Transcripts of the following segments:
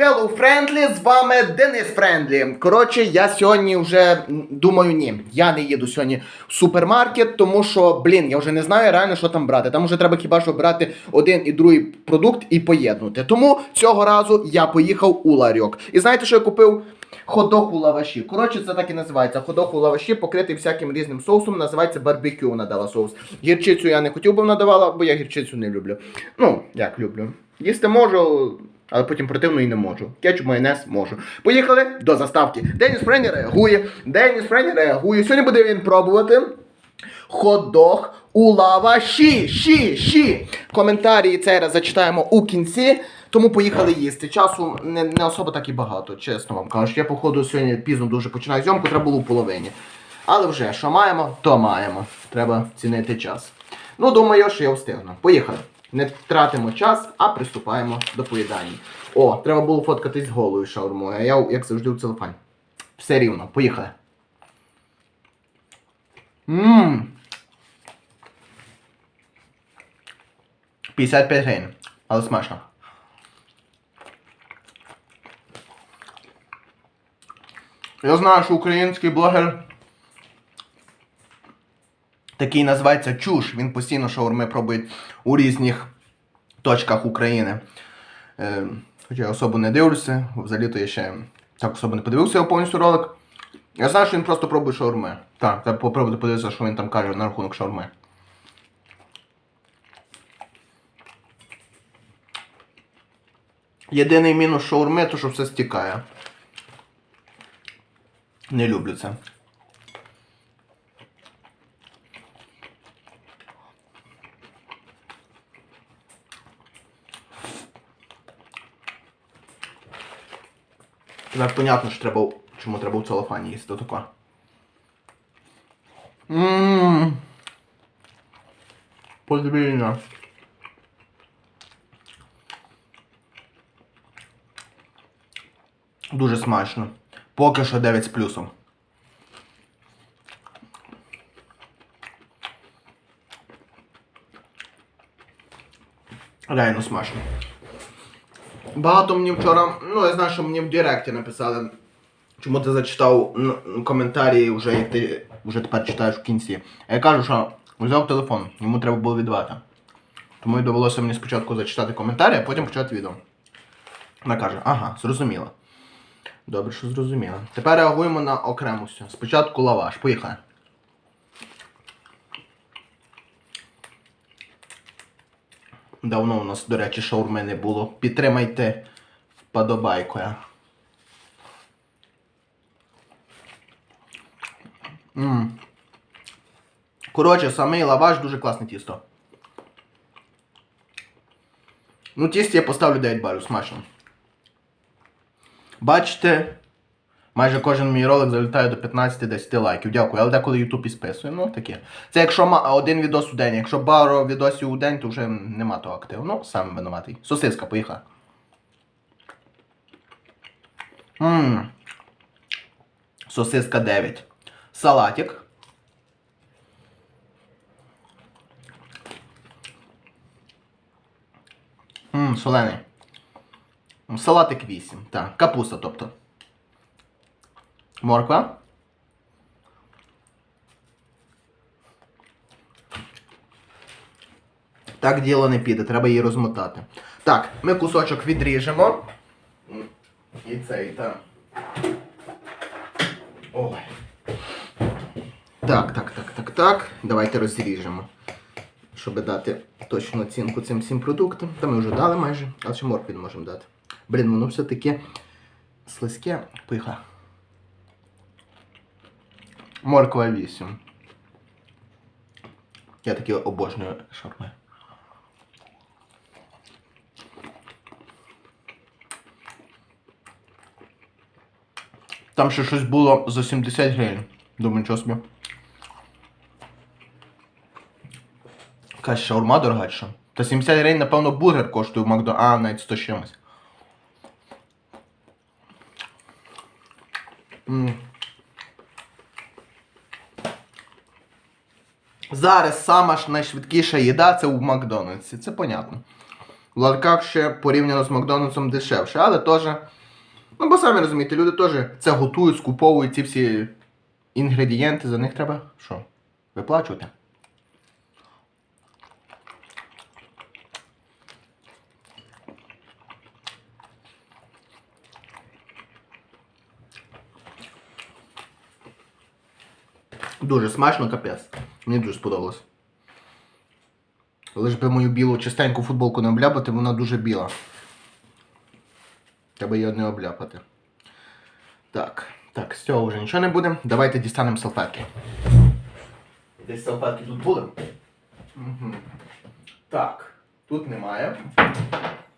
Hello Friendly, з вами Денис Френдлі. Коротше, я сьогодні вже думаю, ні, я не їду сьогодні в супермаркет, тому що, блін, я вже не знаю реально, що там брати. Там вже треба хіба що брати один і другий продукт і поєднути. Тому цього разу я поїхав у ларьок. І знаєте, що я купив? Ходок у лаваші. Коротше, це так і називається. Ходок у лаваші, покритий всяким різним соусом, називається барбекю надала соус. Гірчицю я не хотів би надавала, бо я гірчицю не люблю. Ну, як люблю. Їсти можу, але потім противно і не можу. Кетчуп, майонез можу. Поїхали до заставки. Деніс Френі реагує. Деніс Френі реагує. Сьогодні буде він пробувати. Хот-дог у лаваші. Ші, ші. Коментарі цей раз зачитаємо у кінці. Тому поїхали їсти. Часу не, не особо так і багато, чесно вам кажу. Я, походу, сьогодні пізно дуже починаю зйомку, треба було в половині. Але вже що маємо, то маємо. Треба цінити час. Ну, думаю, що я встигну. Поїхали. Не тратимо час, а приступаємо до поїдання. О, треба було фоткатись голою шаурмою, а я, як завжди, у целофані. Все рівно, поїхали. Ммм. 55 гривень. Але смачно. Я знаю, що український блогер такий називається Чуш. Він постійно шаурми пробує у різних точках України. Е, хоча я особо не дивлюся, взагалі-то я ще так особо не подивився його повністю ролик. Я знаю, що він просто пробує шаурми. Так, треба попробувати подивитися, що він там каже на рахунок шаурми. Єдиний мінус шаурми, то що все стікає. Не люблю це. Тепер понятно, що треба, чому треба у целофані їсти тако. Ммм. Подвійно. Дуже смачно. Поки що 9 з плюсом. Реально смачно. Багато мені вчора, ну я знаю, що мені в Директі написали, чому ти зачитав коментарі вже як ти вже тепер читаєш в кінці. А я кажу, що взяв телефон, йому треба було віддавати. Тому і довелося мені спочатку зачитати коментарі, а потім почати відео. Вона каже, ага, зрозуміло. Добре, що зрозуміло. Тепер реагуємо на окрему все. Спочатку лаваш. Поїхали. Давно у нас, до речі, шаурми не було. Підтримайте вподобайкою. Коротше, самий лаваш дуже класне тісто. Ну, тісті я поставлю 9 балів, смачно. Бачите, майже кожен мій ролик залітає до 15-10 лайків. Дякую, але деколи YouTube і списує. Ну таке. Це якщо ма- один відос у день. Якщо пару відосів у день, то вже нема того активу. Ну, сам винуватий. Сосиска, поїхала. Ммм. Сосиска 9. Салатик. Ммм, солений. Салатик 8. Так, капуста, тобто. Морква. Так діло не піде, треба її розмотати. Так, ми кусочок відріжемо. І цей, так. Ой. Так, так, так, так, так. Давайте розріжемо. Щоб дати точну оцінку цим всім продуктам. Та ми вже дали майже, але ще моркві можемо дати. Блін, воно все таке слизьке. Поїхали. Морква 8. Я такі обожнюю шаурми. Там ще щось було за 70 гривень. Думаю, нічого собі. Якась шаурма дорога що? Та 70 гривень, напевно, бургер коштує в Макдо. А, навіть 100 з чимось. М. Зараз сама ж найшвидкіша їда це у Макдональдсі, це понятно. В ларках ще порівняно з Макдональдсом дешевше, але теж. Ну, бо самі розумієте, люди теж це готують, скуповують ці всі інгредієнти, за них треба що? Виплачувати. Дуже смачно, капець. Мені дуже сподобалось. Лиш би мою білу чистеньку футболку не обляпати, вона дуже біла. Треба її не обляпати. Так, так, з цього вже нічого не буде. Давайте дістанемо салфетки. Десь салфетки тут були? Угу. Так, тут немає.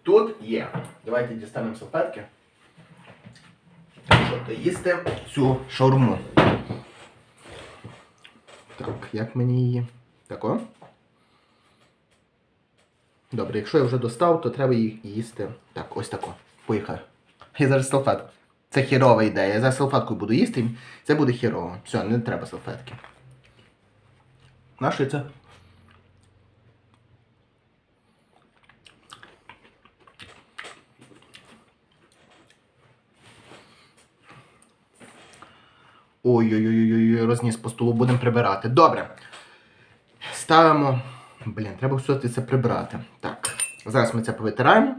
Тут є. Давайте дістанемо салфетки. Щоб доїсти цю шаурму. Так, як мені її? Тако? Добре, якщо я вже достав, то треба її їсти. Так, ось тако. Поїхали. Я зараз салфетку. Це хірова ідея. Я зараз салфеткою буду їсти, це буде хірово. Все, не треба салфетки. Нащо це? Ой-ой-ой, розніс по столу, будемо прибирати. Добре. Ставимо. Блін, треба все це прибрати. Так. Зараз ми це повитираємо.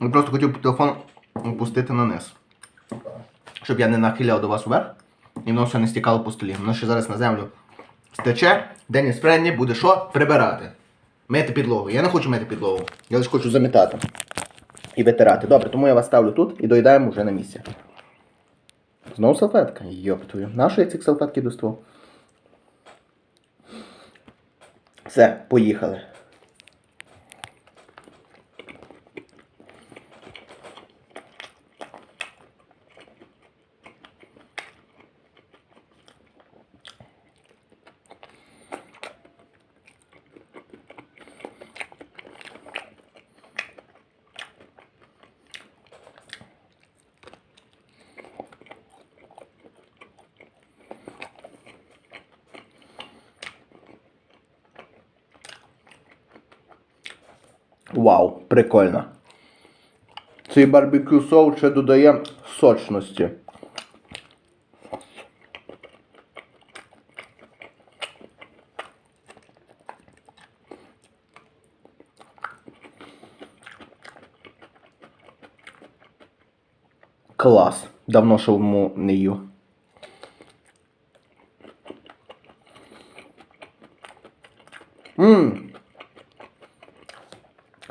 Я просто хотів телефон опустити на низ. Щоб я не нахиляв до вас вверх. І воно все не стікало по столі. Воно ще зараз на землю стече. Деніс Френні буде що? Прибирати. Мити підлогу. Я не хочу мити підлогу. Я лише хочу замітати. І витирати. Добре, тому я вас ставлю тут і доїдаємо вже на місці. Знову салфетка? Йоптую. Нашої я ці салфетки доставав? Все, поїхали. Вау, прикольно. Цей барбекю соус ще додає сочності. Клас. Давно шаурму не їв. Ммм.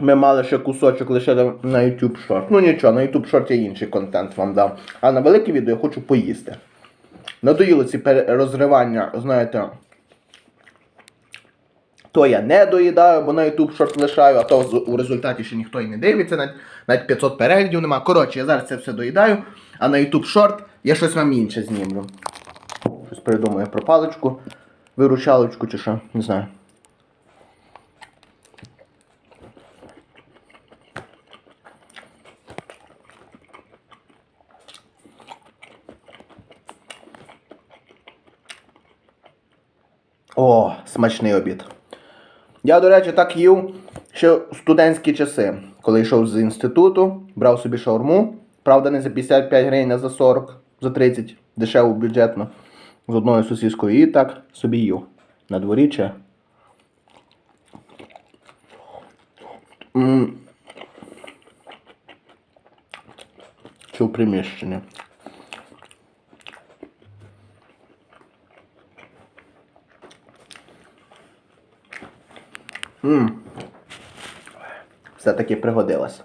Ми мали ще кусочок лише на YouTube Short. Ну нічого, на YouTube Short я інший контент вам дав. А на велике відео я хочу поїсти. Надоїло ці розривання, знаєте. То я не доїдаю, бо на YouTube Short лишаю, а то у результаті ще ніхто і не дивиться, навіть, навіть 500 переглядів нема. Коротше, я зараз це все доїдаю, а на YouTube Short я щось вам інше знімлю. Щось придумаю про паличку, виручалочку чи що, не знаю. О, смачний обід. Я, до речі, так їв ще в студентські часи, коли йшов з інституту, брав собі шаурму. Правда, не за 55 гривень, а за 40, за 30, дешево бюджетно. З одною сусідською і так собі їв. На дворі чи. Чи в приміщенні. Все-таки пригодилось.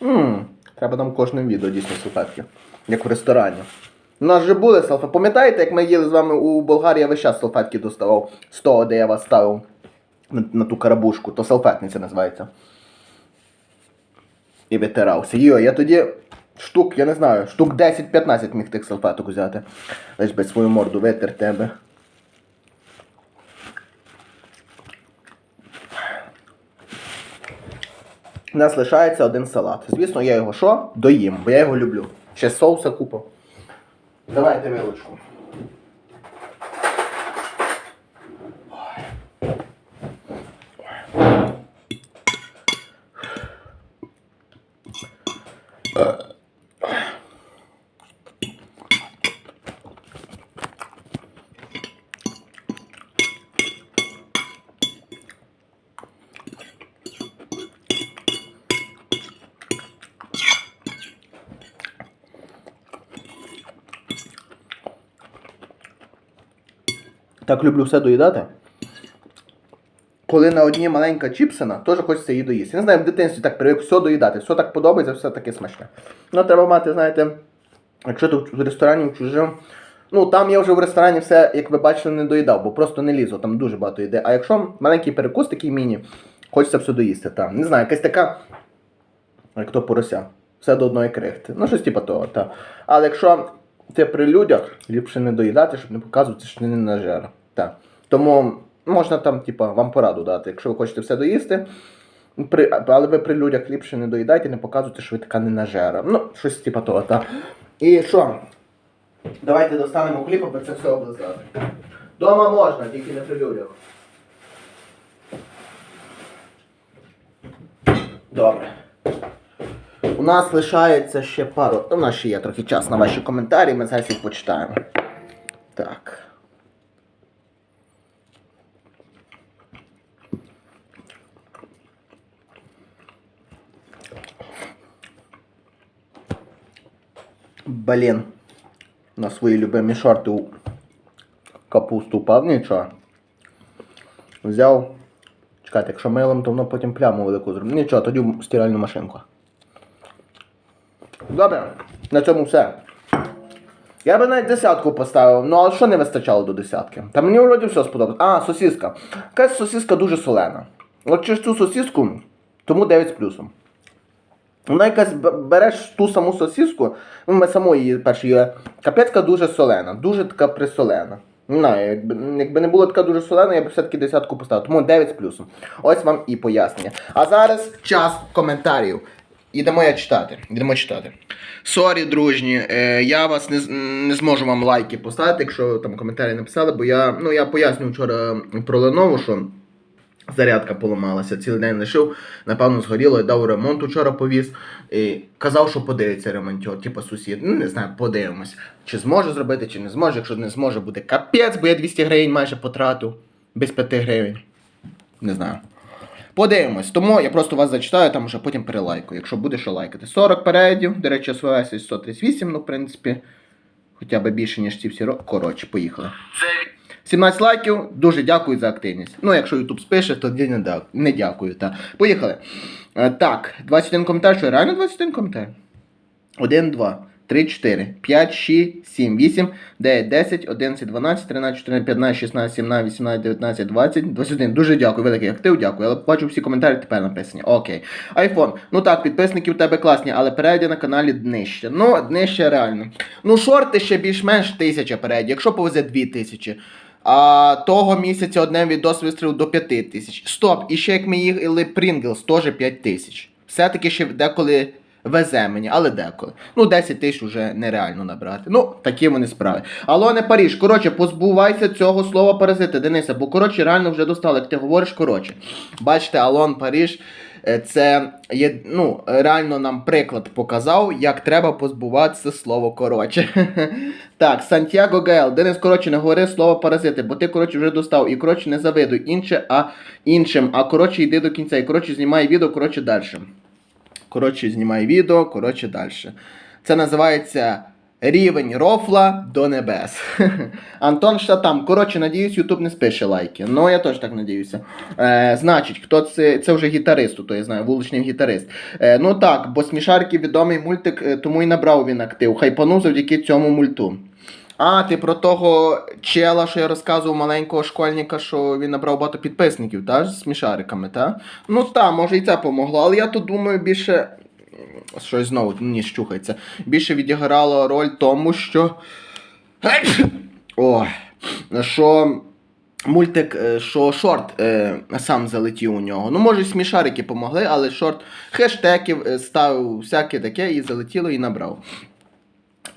Мм. Треба нам кожним відео дійсно салфетки. Як в ресторані. У нас же були салфетки. Пам'ятаєте, як ми їли з вами у Болгарії, я весь час салфетки доставав з того, де я вас ставив на, на ту карабушку, то салфетниця називається. І витирався. Йо, я тоді штук, я не знаю, штук 10-15 міг тих салфеток взяти. Лиш би свою морду витер тебе. Нас лишається один салат. Звісно, я його що? Доїм, бо я його люблю. Ще соуса купа. Давайте вилочку. Так люблю все доїдати. Коли на одній маленька чіпсина, теж хочеться її доїсти. Не знаю, в дитинстві так привик все доїдати, все так подобається, все таке смачне. Ну, треба мати, знаєте, якщо ти в ресторані в чужим. Ну, там я вже в ресторані все, як ви бачили, не доїдав, бо просто не лізу, там дуже багато йде. А якщо маленький перекус, такий міні, хочеться все доїсти. Там. Не знаю, якась така, як то порося. Все до одної крихти. Ну, щось типу того, так. Але якщо ти при людях, ліпше не доїдати, щоб не показувати, що ти не нажер. Так. Тому можна там, типу, вам пораду дати. Якщо ви хочете все доїсти, при, але ви при людях ліпше не доїдайте, не показуйте, що ви така не нажера. Ну, щось типу того, так. І що? Давайте достанемо хліб, аби це все облизати. Дома можна, тільки не при людях. Добре. У нас лишається ще пару. У нас ще є трохи час на ваші коментарі, ми зараз їх почитаємо. Так. Блін. На свої любимі шорти капусту упав нічого. Взяв. Чекайте, якщо милом, то воно потім пляму велику зробить. Нічого, тоді в стиральну машинку. Добре, на цьому все. Я би навіть десятку поставив, ну а що не вистачало до десятки? Та мені вроді все сподобалось. А, сосиска. Якась сосиска дуже солена. От через цю сосиску, тому 9 з плюсом. Вона якась береш ту саму сосиску, ну ми саму її перше їли. Капецька дуже солена, дуже така присолена. Не знаю, якби, якби не було така дуже солена, я б все-таки десятку поставив. Тому 9 з плюсом. Ось вам і пояснення. А зараз час коментарів. Ідемо я читати. Ідемо читати. Сорі, дружні, е, я вас не, не зможу вам лайки поставити, якщо там коментарі написали, бо я, ну, я пояснюю вчора про Lenovo, що зарядка поламалася, цілий день лишив, напевно, згоріло, я дав ремонт вчора повіз. І казав, що подивиться ремонтер, типу сусід. Ну, не знаю, подивимось. Чи зможе зробити, чи не зможе. Якщо не зможе, буде капець, бо я 200 гривень майже потратив. Без 5 гривень. Не знаю. Подивимось. Тому я просто вас зачитаю, там вже потім перелайкаю, якщо буде що лайкати. 40 передів, до речі, СВС 138, ну, в принципі. Хоча б більше, ніж ці всі роки. Коротше, поїхали. 17 лайків, дуже дякую за активність. Ну, якщо YouTube спише, то не, дякую. Та. Поїхали. Е, так, 21 коментар, що реально 21 коментар? 1, 2, 3, 4, 5, 6, 7, 8, 9, 10, 11, 12, 13, 14, 15, 16, 17, 18, 19, 20, 21. Дуже дякую, великий актив, дякую. Але бачу всі коментарі тепер написані. Окей. Айфон. Ну так, підписники у тебе класні, але перейди на каналі днище. Ну, днище реально. Ну, шорти ще більш-менш тисяча перейдів, якщо повезе 2000. А того місяця одним відос вистрілив до 5 тисяч. Стоп, і ще як ми їли Pringles, теж 5 тисяч. Все-таки ще деколи везе мені, але деколи. Ну, 10 тисяч вже нереально набрати. Ну, такі вони справи. Алло, не Паріж, коротше, позбувайся цього слова паразити, Дениса, бо коротше, реально вже достали, як ти говориш, коротше. Бачите, Алон Паріж. Е, Це є, ну, реально нам приклад показав, як треба позбуватися слова коротше. так, Сантьяго Гел, Денис, коротше, не говори слово паразити, бо ти, коротше, вже достав. І коротше не завидуй інше, а іншим. А коротше йди до кінця. І коротше знімай відео, коротше далі. Коротше, знімай відео, коротше далі. Це називається рівень рофла до небес. Антон Штатам. Коротше, надіюсь, Ютуб не спише лайки. Ну, я теж так надіюся. Е, значить, хто це? Це вже гітарист, то я знаю, вуличний гітарист. Е, ну так, бо смішарки відомий мультик, е, тому і набрав він актив. Хайпанув завдяки цьому мульту. А, ти про того чела, що я розказував маленького школьника, що він набрав багато підписників, та? З смішариками, та? Ну та, може і це помогло, але я тут думаю більше. Щось знову ніж щухається. Більше відіграло роль тому, що. О, що. Мультик, е, що шорт е, сам залетів у нього. Ну, може, смішарики помогли, але шорт хештегів е, ставив всяке таке і залетіло і набрав.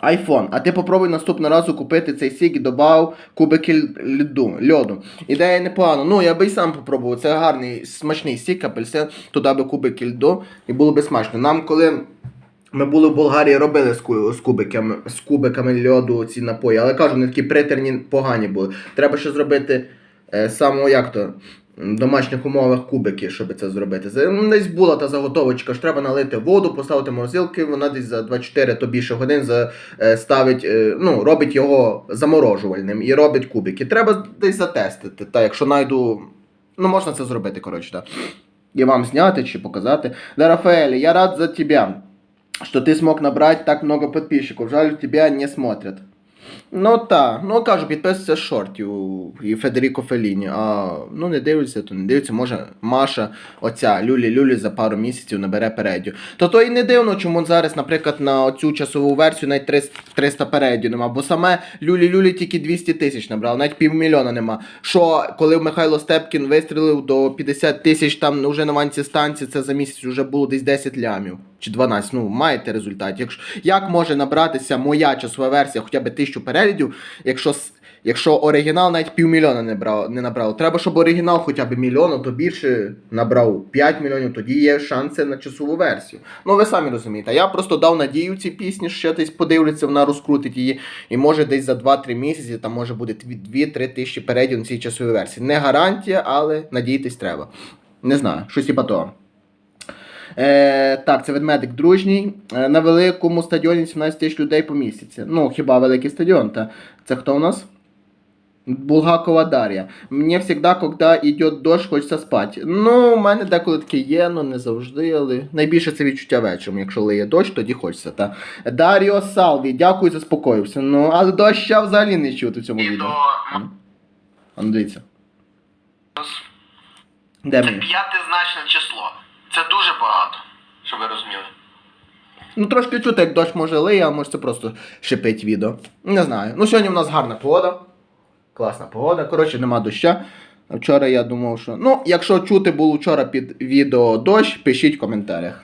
Айфон. А ти попробуй наступного разу купити цей сік і додав кубики льоду. льоду. Ідея непогана. Ну, я би і сам попробував. Це гарний смачний сік, апельсин, туди би кубики льду і було би смачно. Нам, коли Ми були в Болгарії, робили з, кубиками, з кубиками льоду ці напої, але кажу, вони такі притерні, погані були. Треба ще зробити е, саме як то. Домашніх умовах кубики, щоб це зробити. Десь була та заготовочка, що треба налити воду, поставити морозилки, вона десь за 24 то більше годин е, ставить, е, ну, робить його заморожувальним і робить кубики. Треба десь затестити. Та якщо знайду. Ну, можна це зробити, коротше, так. І вам зняти чи показати. Да, Рафаэль, я рад за тебя, что ты смог набрать так много подписчиков. Жаль, тебя не смотрят. Ну так, ну кажу, підписуйся з шортів і Федеріко Феліні. А ну не дивляться, то не дивляться, може Маша, оця Люлі-Люлі за пару місяців набере передю. То то і не дивно, чому зараз, наприклад, на цю часову версію навіть 300 300 передю нема, бо саме Люлі-Люлі тільки 200 тисяч набрав, навіть півмільйона нема. Що коли Михайло Степкін вистрілив до 50 тисяч там вже на ванці станції, це за місяць вже було десь 10 лямів. Чи 12, ну маєте результат. Якщо як може набратися моя часова версія хоча б тисячу переглядів, якщо якщо оригінал навіть півмільйона не брав, не набрав. Треба, щоб оригінал хоча б мільйон, то більше набрав 5 мільйонів, тоді є шанси на часову версію. Ну ви самі розумієте. Я просто дав надію цій пісні, що десь подивляться, вона розкрутить її. І може десь за 2-3 місяці там може буде 2-3 тисячі переглядів на цій часовій версії. Не гарантія, але надіятись треба. Не знаю, щось типа того. Е, так, це ведмедик дружній. Е, на великому стадіоні 17 тисяч людей по місяці. Ну, хіба великий стадіон, та це хто у нас? Булгакова Дар'я. Мені завжди, коли йде дощ, хочеться спати. Ну, у мене деколи таке є, ну не завжди, але найбільше це відчуття вечором. Якщо лиє дощ, тоді хочеться. Та. Даріо Салві, дякую, заспокоївся. Ну, але доща взагалі не чути в цьому відео. Відео А ну дивіться. Де це мені? п'ятизначне число. Це дуже багато, щоб ви розуміли. Ну, трошки чути, як дощ може лиє, а може це просто шипить відео. Не знаю. Ну, сьогодні в нас гарна погода. Класна погода. Коротше, нема доща. Вчора я думав, що. Ну, якщо чути було вчора під відео дощ, пишіть в коментарях.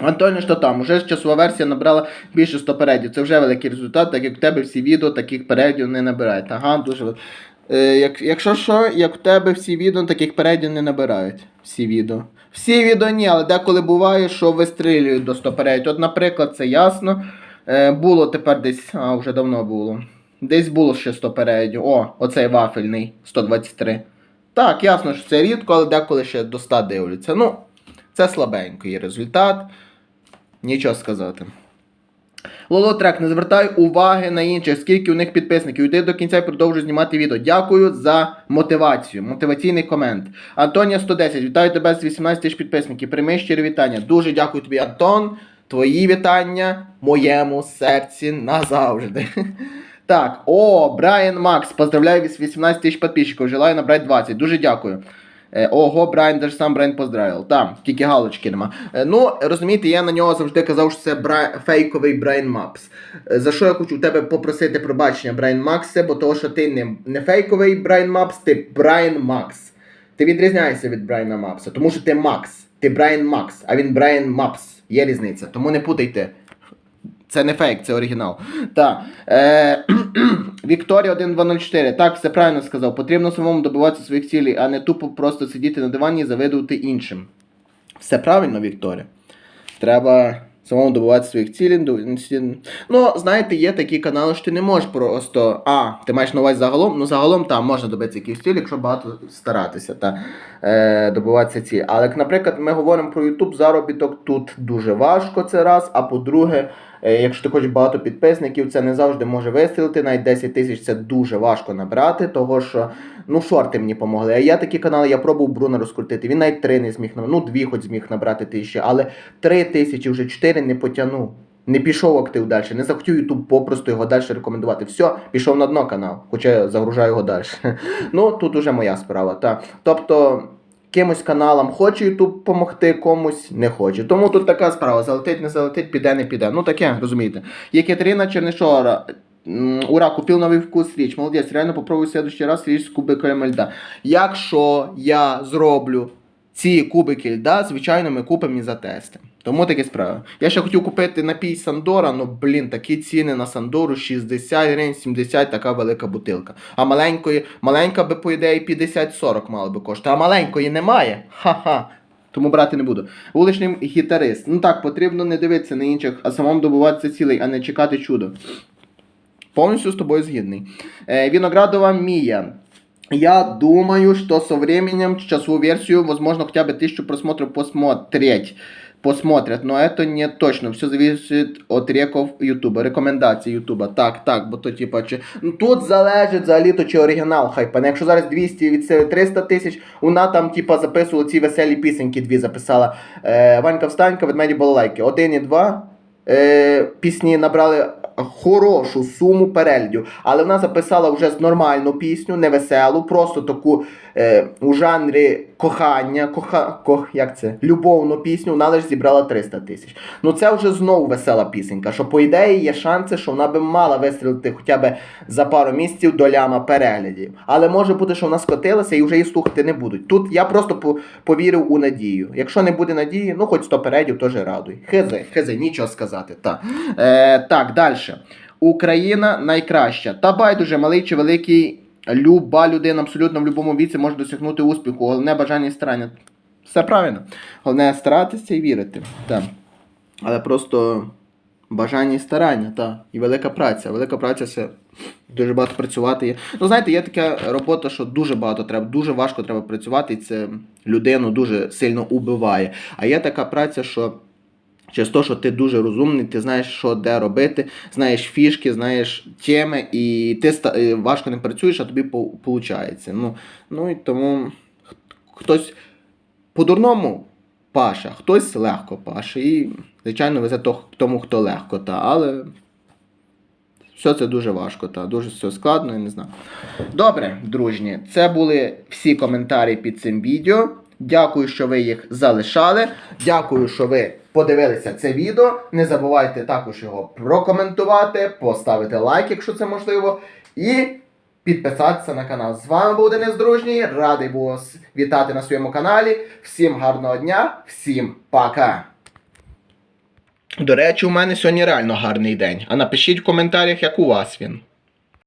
Антоніо, що там? Уже часова версія набрала більше 100 передів. Це вже великий результат, так як в тебе всі відео таких передів не набирають. Ага, дуже як, якщо що, як в тебе всі відео таких передів не набирають. Всі відео. Всі відео ні, але деколи буває, що вистрілюють до 100 передів. От, наприклад, це ясно. Е, було тепер десь, а вже давно було. Десь було ще 100 передів. О, оцей вафельний 123. Так, ясно, що це рідко, але деколи ще до 100 дивляться. Ну, це слабенький результат. Нічого сказати. Лолотрек, не звертай уваги на інших, скільки у них підписників. Йди до кінця і продовжуй знімати відео. Дякую за мотивацію. Мотиваційний комент. Антонія 110, вітаю тебе з 18 тисяч підписників. Прийми щирі вітання. Дуже дякую тобі, Антон. Твої вітання моєму серці назавжди. Так, о, Брайан Макс, поздравляю з 18 тисяч підписчиків. Желаю набрати 20. Дуже дякую. Е, Ого, Брайан, даже сам Брайан поздравив. Так, тільки галочки нема. Е, Ну, розумієте, я на нього завжди казав, що це бра... фейковий Брайан Макс. Е, За що я хочу тебе попросити пробачення, Брайан Макс, бо того, що ти не, не фейковий Брайан Макс, ти Брайан Макс. Ти відрізняєшся від Брайана Макса, тому що ти Макс. Ти Брайан Макс, а він Брайан Мапс. Є різниця, тому не путайте. Це не фейк, це оригінал. Так. Е, Вікторія 1204. Так, все правильно сказав. Потрібно самому добиватися своїх цілей, а не тупо просто сидіти на дивані і завидувати іншим. Все правильно, Вікторія. Треба самому добиватися своїх цілей. Ну, знаєте, є такі канали, що ти не можеш просто. А, ти маєш на увазі загалом. Ну, загалом там можна добитися якихось цілей, якщо багато старатися та е, добиватися цілі. Але, наприклад, ми говоримо про YouTube, заробіток тут дуже важко це раз. А по-друге, якщо ти хочеш багато підписників, це не завжди може вистрілити. Навіть 10 тисяч це дуже важко набрати, того що ну шорти мені помогли. А я такі канали, я пробував Бруно розкрутити. Він навіть 3 не зміг набрати, ну 2 хоч зміг набрати тисячі, але 3 тисячі вже 4 не потягнув. Не пішов актив далі, не захотів YouTube попросту його далі рекомендувати. Все, пішов на дно канал, хоча я загружаю його далі. Ну, тут уже моя справа. Та. Тобто, кимось каналам хоче YouTube допомогти, комусь не хоче. Тому тут така справа: залетить, не залетить, піде, не піде. Ну таке, розумієте. Єкатерина Чернишора. Ура, купив новий вкус річ. Молодець, реально попробую в следующий раз річ з кубиками льда. Якщо я зроблю ці кубики льда, звичайно, ми купимо і затестимо. Тому таке справа. Я ще хотів купити напій Сандора, ну блін, такі ціни на Сандору 60 гривень, 70 така велика бутилка. А маленької, маленька би, по ідеї, 50-40 мала би коштувати. А маленької немає. Ха-ха. Тому брати не буду. Вуличний гітарист. Ну так, потрібно не дивитися на інших, а самому добуватися цілей, а не чекати чудо. Повністю з тобою згідний. Е, Виноградова Мия. Я думаю, что со временем часовую версию, возможно, хотя бы тысячу просмотров посмотреть. Посмотрят, но это не точно. Все зависит от реков Ютуба, рекомендацій Ютуба. Так, так, бо то типа чи. Ну тут залежить взагалі то чи оригінал хайпане. Якщо зараз 200 від 300 тисяч, вона там типа записувала ці веселі пісеньки дві записала. Е, Ванька Встанька, ведмеді балалайки. Один і два е, пісні набрали хорошу суму переглядів, але вона записала вже з нормальну пісню, не веселу, просто таку е, у жанрі кохання, коха, кох, як це? Любовну пісню, вона лише зібрала 300 тисяч. Ну це вже знову весела пісенька, що по ідеї є шанси, що вона би мала вистрілити хоча б за пару місяців до ляма переглядів. Але може бути, що вона скотилася і вже її слухати не будуть. Тут я просто по- повірив у надію. Якщо не буде надії, ну хоч 100 передів теж радуй. Хизи, хизи, нічого сказати. Так, е, так далі. Україна найкраща. Та байдуже, малий чи великий, люба людина абсолютно в будь-якому віці може досягнути успіху. Головне бажання і старання. Все правильно. Головне старатися і вірити. Так. Але просто бажання і старання, так. І велика праця. Велика праця це дуже багато працювати. є. Ну, знаєте, є така робота, що дуже багато треба, дуже важко треба працювати, і це людину дуже сильно убиває. А є така праця, що. Через те, що ти дуже розумний, ти знаєш, що де робити, знаєш фішки, знаєш теми, і ти е, важко не працюєш, а тобі виходить. Ну, ну і тому хтось по-дурному паша, хтось легко паше. І, звичайно, везе тому, хто легко, та, але все це дуже важко, та, дуже все складно, я не знаю. Добре, дружні, це були всі коментарі під цим відео. Дякую, що ви їх залишали. Дякую, що ви подивилися це відео. Не забувайте також його прокоментувати, поставити лайк, якщо це можливо, і підписатися на канал. З вами був Денис Дружній. Радий був вас вітати на своєму каналі. Всім гарного дня, всім пока. До речі, у мене сьогодні реально гарний день. А напишіть в коментарях, як у вас він.